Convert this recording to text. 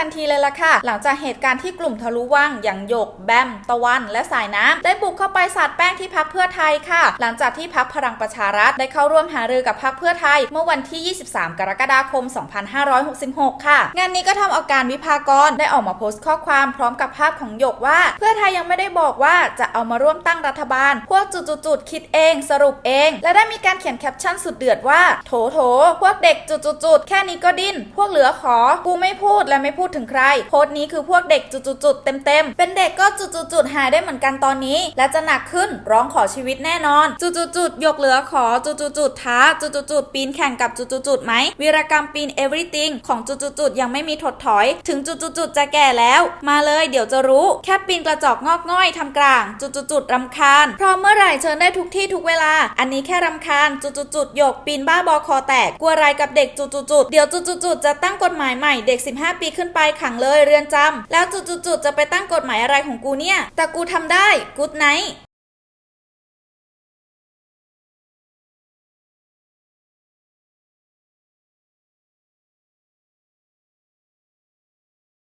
ทันทีเลยล่ะค่ะ หลังจากเหตุการณ์ที่กลุ่มทะลุวังอย่างหยก แบม ตะวัน และสายน้ำได้บุกเข้าไปสาดแป้งที่พักเพื่อไทยค่ะ หลังจากที่พักพลังประชารัฐได้เข้าร่วมหารือกับพักเพื่อไทย เมื่อวันที่ 23 กรกฎาคม 2566 ค่ะ งานนี้ก็ทำเอาการวิพากรได้ออกมาโพสต์ข้อความพร้อมกับภาพของหยกว่า เพื่อไทยยังไม่ได้บอกว่าจะเอามาร่วมตั้งรัฐบาล พวกจุดๆคิดเอง สรุปเอง และได้มีการเขียนแคปชั่นสุดเดือดว่า โถโถพวกเด็กจุดๆๆแค่นี้ก็ดิ้นพวกเหลือขอกูไม่พูดและไม่พูดถึงใคร โพสต์นี้คือพวกเด็กจุดๆเต็มๆ เป็นเด็กก็จุดๆหายได้เหมือนกันตอนนี้ และจะหนักขึ้นร้องขอชีวิตแน่นอนจุดๆยกเหลือขอจุดๆท้าจุดๆปีนแข่งกับจุดๆไหมวีรกรรมปีน everything ของจุดๆยังไม่มีถดถอย ถึงจุดๆจะแก่แล้ว มาเลยเดี๋ยวจะรู้แค่ปีนกระจอกงอกง่อยทำกลางจุดๆรำคาญพร้อมเมื่อไหร่เชิญได้ทุกที่ทุกเวลา อันนี้แค่รำคาญจุดๆหยกปีนบ้าบอคอแตกกลัวอะไรกับเด็กจุดๆเดี๋ยวจุดๆๆจะตั้งกฎหมายใหม่เด็ก 15 ปีขึ้นไปขังเลยเรือนจำแล้วจุดๆจะไปตั้งกฎหมายอะไรของกูเนี่ย แต่กูทำได้กูดไนท์